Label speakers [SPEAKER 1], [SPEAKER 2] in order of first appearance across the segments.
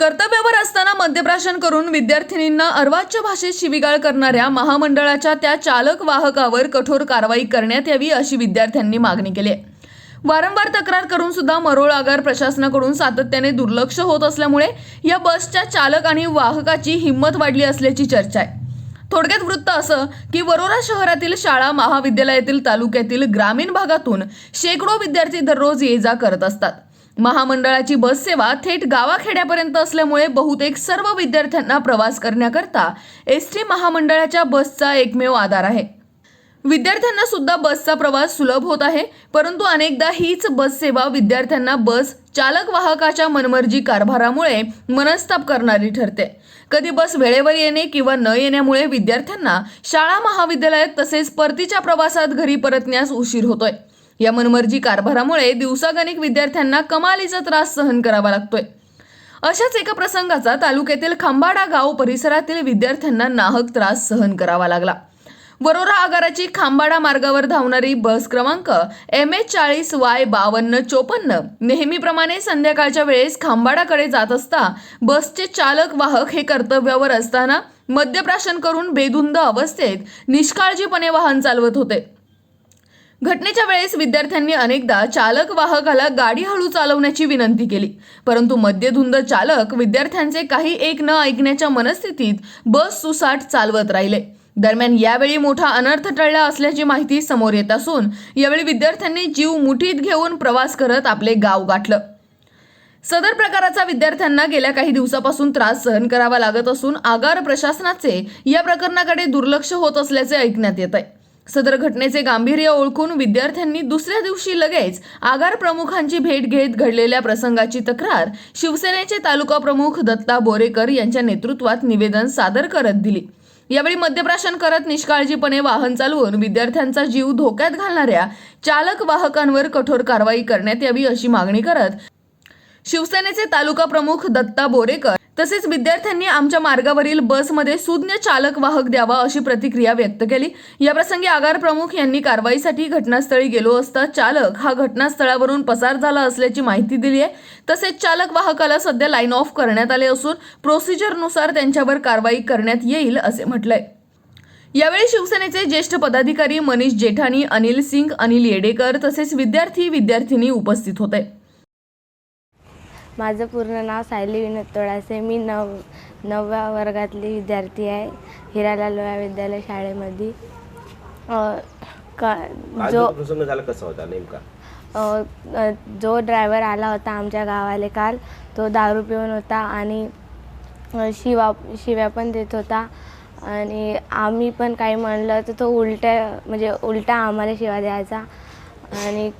[SPEAKER 1] कर्तव्यावर असताना मद्यप्राशन करून विद्यार्थिनींना अर्वाच्य भाषेत शिवीगाळ करणाऱ्या महामंडळाच्या त्या चालक वाहकावर कठोर कारवाई करण्यात यावी अशी विद्यार्थ्यांनी मागणी केली आहे. वारंवार तक्रार करून सुद्धा मरोळ आगार प्रशासनाकडून सातत्याने दुर्लक्ष होत असल्यामुळे या बसच्या चालक आणि वाहकाची हिंमत वाढली असल्याची चर्चा आहे. थोडक्यात वृत्त असं की वरोरा शहरातील शाळा महाविद्यालयातील तालुक्यातील ग्रामीण भागातून शेकडो विद्यार्थी दररोज ये जा करत असतात. महामंडळाची बस सेवा थेट गावाखेड्यापर्यंत असल्यामुळे बहुतेक सर्व विद्यार्थ्यांना प्रवास करण्याकरता एस टी महामंडळाच्या बसचा एकमेव आधार आहे. विद्यार्थ्यांना सुद्धा बसचा प्रवास सुलभ होत आहे परंतु अनेकदा हीच बस सेवा विद्यार्थ्यांना बस चालक वाहकाच्या मनमर्जी कारभारामुळे मनस्ताप करणारी ठरते. कधी बस वेळेवर येणे किंवा न येण्यामुळे विद्यार्थ्यांना शाळा महाविद्यालयात तसेच परतीच्या प्रवासात घरी परतण्यास उशीर होतोय. या मनमर्जी कारभारामुळे दिवसागणिक विद्यार्थ्यांना कमालीचा त्रास सहन करावा लागतोय. अशाच एका प्रसंगाचा तालुक्यातील खांबाडा गाव परिसरातील विद्यार्थ्यांना नाहक त्रास सहन करावा लागला. वरोरा आगाराची खांबाडा मार्गावर धावणारी बस क्रमांक एम एच चाळीस वाय बावन्न चोपन्न नेहमीप्रमाणे संध्याकाळच्या वेळेस खांबाडाकडे जात असता बसचे चालक वाहक हे कर्तव्यावर असताना मद्यप्राशन करून बेधुंद अवस्थेत निष्काळजीपणे वाहन चालवत होते. घटनेच्या वेळेस विद्यार्थ्यांनी अनेकदा चालक वाहकाला गाडी हळू चालवण्याची विनंती केली. परंतु मद्यधुंद चालक विद्यार्थ्यांचे काही एक न ऐकण्याच्या मनस्थितीत बस सुसाट चालवत राहिले. दरम्यान यावेळी मोठा अनर्थ टळला असल्याची माहिती समोर येत असून यावेळी विद्यार्थ्यांनी जीव मुठीत घेऊन प्रवास करत आपले गाव गाठलं. सदर प्रकाराचा विद्यार्थ्यांना गेल्या काही दिवसापासून त्रास सहन करावा लागत असून आगार प्रशासनाचे या प्रकरणाकडे दुर्लक्ष होत असल्याचे ऐकण्यात येत आहे सदर घटनेचे गांभीर्य ओळखून विद्यार्थ्यांनी दुसऱ्या दिवशी लगेच आगार प्रमुखांची भेट घेत घडलेल्या प्रसंगाची तक्रार शिवसेनेचे तालुका प्रमुख दत्ता बोरेकर यांच्या नेतृत्वात निवेदन सादर करत दिली. यावेळी मद्यप्राशन करत निष्काळजीपणे वाहन चालवून विद्यार्थ्यांचा जीव धोक्यात घालणाऱ्या चालक वाहकांवर कठोर कारवाई करण्यात यावी अशी मागणी करत शिवसेनेचे तालुका प्रमुख दत्ता बोरेकर तसेच विद्यार्थ्यांनी आमच्या मार्गावरील बसमध्ये सुज्ञ चालक वाहक द्यावा अशी प्रतिक्रिया व्यक्त केली. याप्रसंगी आगार प्रमुख यांनी कारवाईसाठी घटनास्थळी गेलो असता चालक हा घटनास्थळावरून पसार झाला असल्याची माहिती दिली आहे. तसेच चालक वाहकाला सध्या लाईन ऑफ करण्यात आले असून प्रोसिजरनुसार त्यांच्यावर कारवाई करण्यात येईल असे म्हटलंय. यावेळी शिवसेनेचे ज्येष्ठ पदाधिकारी मनीष जेठाणी अनिल सिंग अनिल येडेकर तसेच विद्यार्थी विद्यार्थिनी उपस्थित होते.
[SPEAKER 2] माझं पूर्ण नाव सायली विनोद तोडासे मी नव नवव्या वर्गातली विद्यार्थी आहे. हिरालाल लोया विद्यालय शाळेमध्ये. अ, का
[SPEAKER 3] आज
[SPEAKER 2] जो
[SPEAKER 3] जो प्रसंग झाला कसा होता नेमका?
[SPEAKER 2] अ, अ, जो ड्रायव्हर आला होता आमच्या गावाले काल तो दारू पिऊन होता आणि अ, शिवा शिव्या पण देत होता. आणि आम्ही पण काही म्हणलं तर तो उलट्या म्हणजे उलटा आम्हाला शिवा द्यायचा. आणि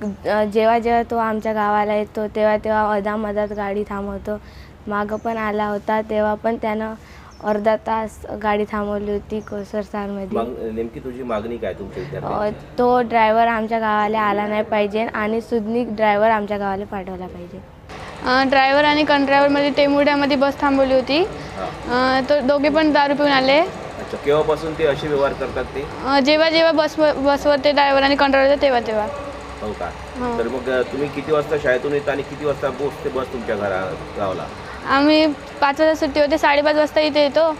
[SPEAKER 2] जेव्हा जेव्हा तो आमच्या गावाला येतो तेव्हा तेव्हा अदामधात गाडी थांबवतो. मागं पण आला होता तेव्हा पण त्यानं अर्धा तास गाडी थांबवली होती कोसरसारमध्ये
[SPEAKER 3] मग नेमकी तुझी मागणी काय विद्यार्थ्यांची?
[SPEAKER 2] तो ड्रायव्हर आमच्या गावाला आला नाही पाहिजे आणि सुज्ञिक ड्रायव्हर आमच्या गावाला पाठवला पाहिजे.
[SPEAKER 4] ड्रायव्हर आणि कंट्रायव्हरमध्ये टेमुड्यामध्ये बस थांबवली होती.
[SPEAKER 3] हा.
[SPEAKER 4] अ, तो दोघे पण दारू पिऊन आले.
[SPEAKER 3] अच्छा केव्हापासून ते असे व्यवहार करतात ते?
[SPEAKER 4] जेव्हा जेव्हा बस बसवर ते ड्रायव्हर आणि कंट्रायव्हर होते तेव्हा तेव्हा.
[SPEAKER 3] हो का. तर मग तुम्ही किती वाजता शाळेतून येता आणि किती वाजता पोहोचते बस तुमच्या घरा गावाला?
[SPEAKER 4] आम्ही पाच वाजता सुट्टी होते साडेपाच वाजता इथे येतो.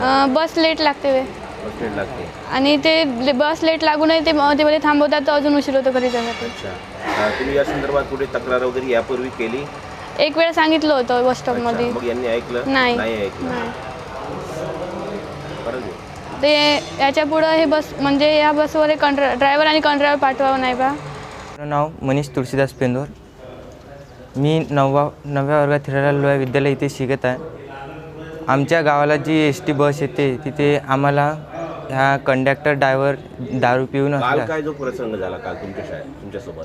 [SPEAKER 4] अ, बस लेट लागते वे
[SPEAKER 3] बस स्टँड लागते.
[SPEAKER 4] आणि ते ले- बस लेट लागूनही ते ते मध्ये थांबवतात तर अजून उशीर होतो घरी जाण्यासाठी.
[SPEAKER 3] अच्छा. अ, तुम्ही या संदर्भात कुठे तक्रार वगैरे यापूर्वी केली?
[SPEAKER 4] एक वेळ सांगितलं होतं बस
[SPEAKER 3] अच्छा,
[SPEAKER 4] स्टॉपमध्ये.
[SPEAKER 3] मग यांनी ऐकलं?
[SPEAKER 4] नाही.
[SPEAKER 3] ऐकलं.
[SPEAKER 4] नाही. ते याच्या पुढं हे बस म्हणजे या बसवर कंट्रा ड्रायव्हर आणि कंट्रायव्हर पाठवावं नाही बा
[SPEAKER 5] माझं नाव मनीष तुळशीदास पेंदोर. मी नववा नवव्या वर्गात हिरालाल लोया विद्यालय इथे शिकत आहे. आमच्या गावाला जी एस टी बस येते तिथे आम्हाला ह्या कंडक्टर ड्रायव्हर दारू पिऊन
[SPEAKER 3] काल
[SPEAKER 5] असल्या
[SPEAKER 3] काय जो प्रसंग झाला काल तुमच्या शाळेत तुमच्यासोबत?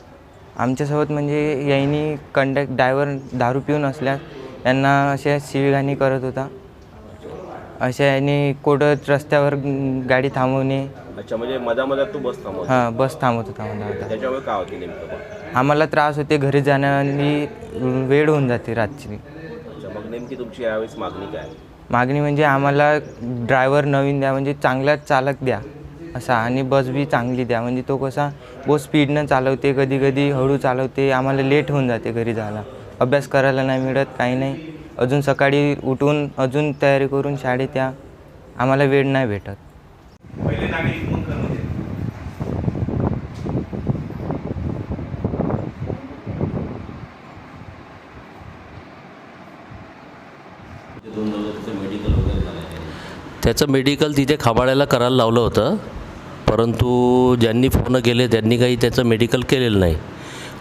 [SPEAKER 5] आमच्यासोबत म्हणजे यांनी कंडक्ट ड्रायव्हर दारू पिऊन असल्यास यांना अशा शिवीगाणी करत होता. अशा यांनी कुठं रस्त्यावर गाडी थांबवणे
[SPEAKER 3] अच्छा म्हणजे मधामधात तू बस थांबवत.
[SPEAKER 5] हां बस थांबवत होता मला
[SPEAKER 3] त्याच्यामुळे काय होते नेमकं मग?
[SPEAKER 5] आम्हाला त्रास होते घरी जाण्यानी वेळ होऊन जाते रात्री
[SPEAKER 3] अच्छा मग नेमकी तुमची यावेळेस मागणी काय?
[SPEAKER 5] मागणी म्हणजे आम्हाला ड्रायव्हर नवीन द्या म्हणजे चांगला चालक द्या असा आणि बस बी चांगली द्या. म्हणजे तो कसा बहुत स्पीडनं चालवते कधी कधी हळू चालवते आम्हाला लेट होऊन जाते घरी जायला. अभ्यास करायला नाही मिळत काही नाही. अजून सकाळी उठून अजून तयारी करून शाळेत या. आम्हाला वेळ नाही भेटत.
[SPEAKER 6] त्याचं मेडिकल तिथे खाबाळ्याला करायला लावलं होतं. परंतु ज्यांनी फोन केले त्यांनी काही त्याचं मेडिकल केलेलं नाही.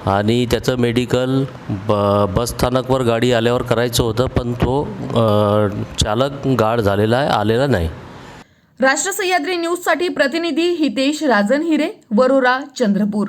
[SPEAKER 6] आणि त्याचं मेडिकल ब बसस्थानकवर गाडी आल्यावर करायचं होतं पण तो चालक गाड झालेला आहे आलेला नाही.
[SPEAKER 7] राष्ट्र सह्याद्री न्यूजसाठी प्रतिनिधी हितेश राजन हिरे वरोरा चंद्रपूर.